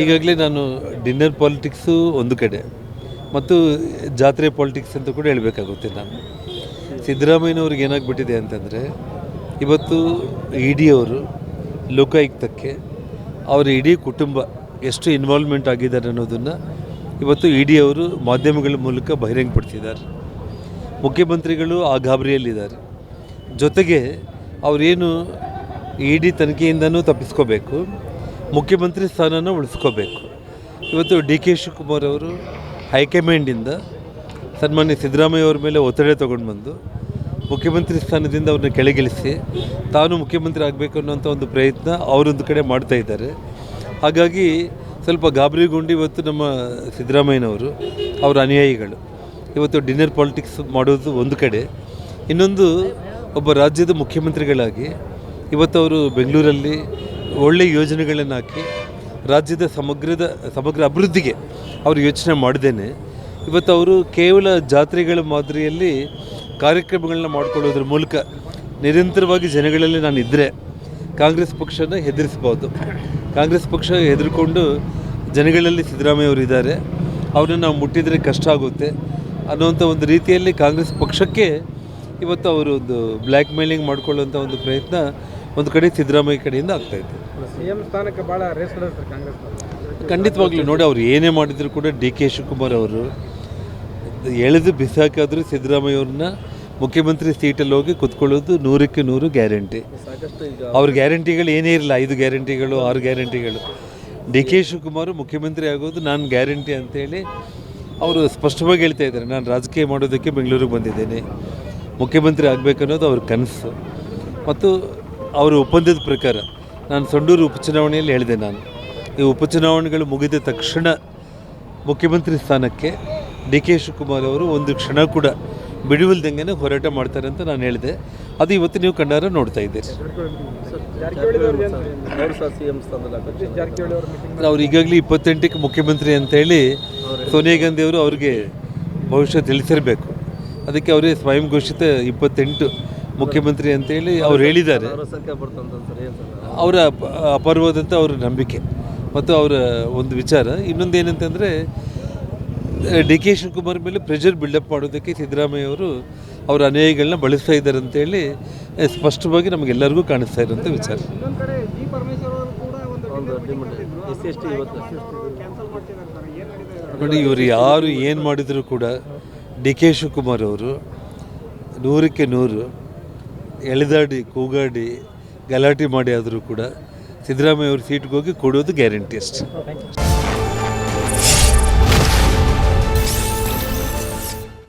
ಈಗಾಗಲೇ ನಾನು dinner politics ಒಂದು ಕಡೆ, ಮತ್ತು ಜಾತ್ರೆ ಪಾಲಿಟಿಕ್ಸ್ ಅಂತ ಕೂಡ ಹೇಳಬೇಕಾಗುತ್ತೆ ನಾನು. ಸಿದ್ದರಾಮಯ್ಯನವ್ರಿಗೆ ಏನಾಗ್ಬಿಟ್ಟಿದೆ ಅಂತಂದರೆ, ಇವತ್ತು ಇ ಡಿ ಅವರು ಲೋಕಾಯುಕ್ತಕ್ಕೆ ಅವರ ಇಡೀ ಕುಟುಂಬ ಎಷ್ಟು ಇನ್ವಾಲ್ವ್ಮೆಂಟ್ ಆಗಿದ್ದಾರೆ ಅನ್ನೋದನ್ನು ಇವತ್ತು ಇ ಡಿ ಅವರು ಮಾಧ್ಯಮಗಳ ಮೂಲಕ ಬಹಿರಂಗಪಡಿಸಿದ್ದಾರೆ. ಮುಖ್ಯಮಂತ್ರಿಗಳು ಆ ಗಾಬರಿಯಲ್ಲಿದ್ದಾರೆ. ಜೊತೆಗೆ ಅವರೇನು ಇ ಡಿ ತನಿಖೆಯಿಂದನೂ ತಪ್ಪಿಸ್ಕೋಬೇಕು ಮುಖ್ಯಮಂತ್ರಿ ಸ್ಥಾನನ ಉಳಿಸ್ಕೋಬೇಕು. ಇವತ್ತು ಡಿ ಕೆ ಶಿವಕುಮಾರ್ ಅವರು ಹೈಕಮಾಂಡಿಂದ ಸನ್ಮಾನ್ಯ ಸಿದ್ದರಾಮಯ್ಯ ಅವರ ಮೇಲೆ ಒತ್ತಡ ತೊಗೊಂಡು ಬಂದು ಮುಖ್ಯಮಂತ್ರಿ ಸ್ಥಾನದಿಂದ ಅವ್ರನ್ನ ಕೆಳಗಿಳಿಸಿ ತಾನು ಮುಖ್ಯಮಂತ್ರಿ ಆಗಬೇಕು ಅನ್ನೋಂಥ ಒಂದು ಪ್ರಯತ್ನ ಅವರೊಂದು ಕಡೆ ಮಾಡ್ತಾ ಇದ್ದಾರೆ. ಹಾಗಾಗಿ ಸ್ವಲ್ಪ ಗಾಬರಿಗೊಂಡು ಇವತ್ತು ನಮ್ಮ ಸಿದ್ದರಾಮಯ್ಯನವರು ಅವರ ಅನುಯಾಯಿಗಳು. ಇವತ್ತು ಡಿನ್ನರ್ ಪಾಲಿಟಿಕ್ಸ್ ಮಾಡೋದು ಒಂದು ಕಡೆ. ಇನ್ನೊಂದು, ಒಬ್ಬ ರಾಜ್ಯದ ಮುಖ್ಯಮಂತ್ರಿಗಳಾಗಿ ಇವತ್ತು ಅವರು ಬೆಂಗಳೂರಲ್ಲಿ ಒಳ್ಳೆಯ ಯೋಜನೆಗಳನ್ನು ಹಾಕಿ ರಾಜ್ಯದ ಸಮಗ್ರದ, ಸಮಗ್ರ ಅಭಿವೃದ್ಧಿಗೆ ಅವರು ಯೋಚನೆ ಮಾಡಿದ್ದೇನೆ. ಇವತ್ತು ಅವರು ಕೇವಲ ಜಾತ್ರೆಗಳ ಮಾದರಿಯಲ್ಲಿ ಕಾರ್ಯಕ್ರಮಗಳನ್ನ ಮಾಡಿಕೊಳ್ಳೋದ್ರ ಮೂಲಕ ನಿರಂತರವಾಗಿ ಜನಗಳಲ್ಲಿ ನಾನು ಇದ್ದರೆ ಕಾಂಗ್ರೆಸ್ ಪಕ್ಷನ ಹೆದರಿಸ್ಬೋದು ಕಾಂಗ್ರೆಸ್ ಪಕ್ಷ ಹೆದರ್ಕೊಂಡು ಜನಗಳಲ್ಲಿ ಸಿದ್ದರಾಮಯ್ಯ ಅವರು ಇದ್ದಾರೆ. ಅವ್ರನ್ನ ನಾವು ಮುಟ್ಟಿದರೆ ಕಷ್ಟ ಆಗುತ್ತೆ. ಅನ್ನೋಂಥ ಒಂದು ರೀತಿಯಲ್ಲಿ ಕಾಂಗ್ರೆಸ್ ಪಕ್ಷಕ್ಕೆ ಇವತ್ತು ಅವರು ಒಂದು ಬ್ಲ್ಯಾಕ್ ಮೇಲಿಂಗ್ ಮಾಡಿಕೊಳ್ಳುವಂಥ ಒಂದು ಪ್ರಯತ್ನ ಒಂದು ಕಡೆ ಸಿದ್ದರಾಮಯ್ಯ ಕಡೆಯಿಂದ ಆಗ್ತಾ ಇತ್ತು ಎಂ ಸ್ಥಾನಕ್ಕೆ ಭಾಳ ರೇಸ್ ಸರ್ ಕಾಂಗ್ರೆಸ್ ಖಂಡಿತವಾಗ್ಲೂ ನೋಡಿ ಅವ್ರು ಏನೇ ಮಾಡಿದ್ರು ಕೂಡ ಡಿ ಕೆ ಶಿವಕುಮಾರ್ ಅವರು ಎಳೆದು ಬಿಸಾಕಾದರೂ ಸಿದ್ದರಾಮಯ್ಯ ಅವ್ರನ್ನ ಮುಖ್ಯಮಂತ್ರಿ ಸೀಟಲ್ಲಿ ಹೋಗಿ ಕುತ್ಕೊಳ್ಳೋದು ನೂರಕ್ಕೆ ನೂರು ಗ್ಯಾರಂಟಿ. ಅವ್ರ ಗ್ಯಾರಂಟಿಗಳು ಏನೇ ಇರಲ್ಲ ಐದು ಗ್ಯಾರಂಟಿಗಳು ಆರು ಗ್ಯಾರಂಟಿಗಳು. ಡಿ ಕೆ ಶಿವಕುಮಾರ್ ಮುಖ್ಯಮಂತ್ರಿ ಆಗೋದು ನಾನು ಗ್ಯಾರಂಟಿ ಅಂತೇಳಿ ಅವರು ಸ್ಪಷ್ಟವಾಗಿ ಹೇಳ್ತಾ ಇದ್ದಾರೆ. ನಾನು ರಾಜಕೀಯ ಮಾಡೋದಕ್ಕೆ ಬೆಂಗಳೂರಿಗೆ ಬಂದಿದ್ದೇನೆ. ಮುಖ್ಯಮಂತ್ರಿ ಆಗಬೇಕನ್ನೋದು ಅವ್ರ ಕನಸು. ಮತ್ತು ಅವರ ಒಪ್ಪಂದದ ಪ್ರಕಾರ ನಾನು ಸಂಡೂರು ಉಪಚುನಾವಣೆಯಲ್ಲಿ ಹೇಳಿದೆ ನಾನು. ಈ ಉಪಚುನಾವಣೆಗಳು ಮುಗಿದ ತಕ್ಷಣ ಮುಖ್ಯಮಂತ್ರಿ ಸ್ಥಾನಕ್ಕೆ ಡಿ ಕೆ ಶಿವಕುಮಾರ್ ಅವರು ಒಂದು ಕ್ಷಣ ಕೂಡ ಬಿಡುವಿಲ್ದಂಗೆ ಹೋರಾಟ ಮಾಡ್ತಾರೆ ಅಂತ ನಾನು ಹೇಳಿದೆ. ಅದು ಇವತ್ತು ನೀವು ಕಣ್ಣಾರ ನೋಡ್ತಾ ಇದ್ದೀರಿ. ಅವರು ಈಗಾಗಲೇ ಇಪ್ಪತ್ತೆಂಟಕ್ಕೆ ಮುಖ್ಯಮಂತ್ರಿ ಅಂತೇಳಿ ಸೋನಿಯಾ ಗಾಂಧಿ ಅವರು ಅವ್ರಿಗೆ ಭವಿಷ್ಯ ತಿಳಿಸಿರಬೇಕು. ಅದಕ್ಕೆ ಅವರೇ ಸ್ವಯಂ ಘೋಷಿತ ಇಪ್ಪತ್ತೆಂಟು ಮುಖ್ಯಮಂತ್ರಿ ಅಂತೇಳಿ ಅವ್ರು ಹೇಳಿದ್ದಾರೆ. ಅವರ ಅಪರ್ವದಂತ ಅವ್ರ ನಂಬಿಕೆ ಮತ್ತು ಅವರ ಒಂದು ವಿಚಾರ. ಇನ್ನೊಂದು ಏನಂತಂದರೆ ಡಿ ಕೆ ಶಿವಕುಮಾರ್ ಮೇಲೆ ಪ್ರೆಷರ್ ಬಿಲ್ಡಪ್ ಮಾಡೋದಕ್ಕೆ ಸಿದ್ದರಾಮಯ್ಯ ಅವರು ಅವರ ಅನುಯಾಯಿಗಳನ್ನ ಬಳಸ್ತಾ ಇದ್ದಾರೆ ಅಂತೇಳಿ ಸ್ಪಷ್ಟವಾಗಿ ನಮಗೆಲ್ಲರಿಗೂ ಕಾಣಿಸ್ತಾ ಇರೋಂಥ ವಿಚಾರ. ನೋಡಿ, ಇವರು ಯಾರು ಏನು ಮಾಡಿದರೂ ಕೂಡ ಡಿ ಕೆ ಶಿವಕುಮಾರ್ ಅವರು ನೂರಕ್ಕೆ ನೂರು ಎಳೆದಾಡಿ ಕೂಗಾಡಿ ಗಲಾಟೆ ಮಾಡಿ ಆದರೂ ಕೂಡ ಸಿದ್ದರಾಮಯ್ಯ ಅವ್ರ ಸೀಟ್ಗೆ ಹೋಗಿ ಕೊಡೋದು ಗ್ಯಾರಂಟಿ ಅಷ್ಟೆ.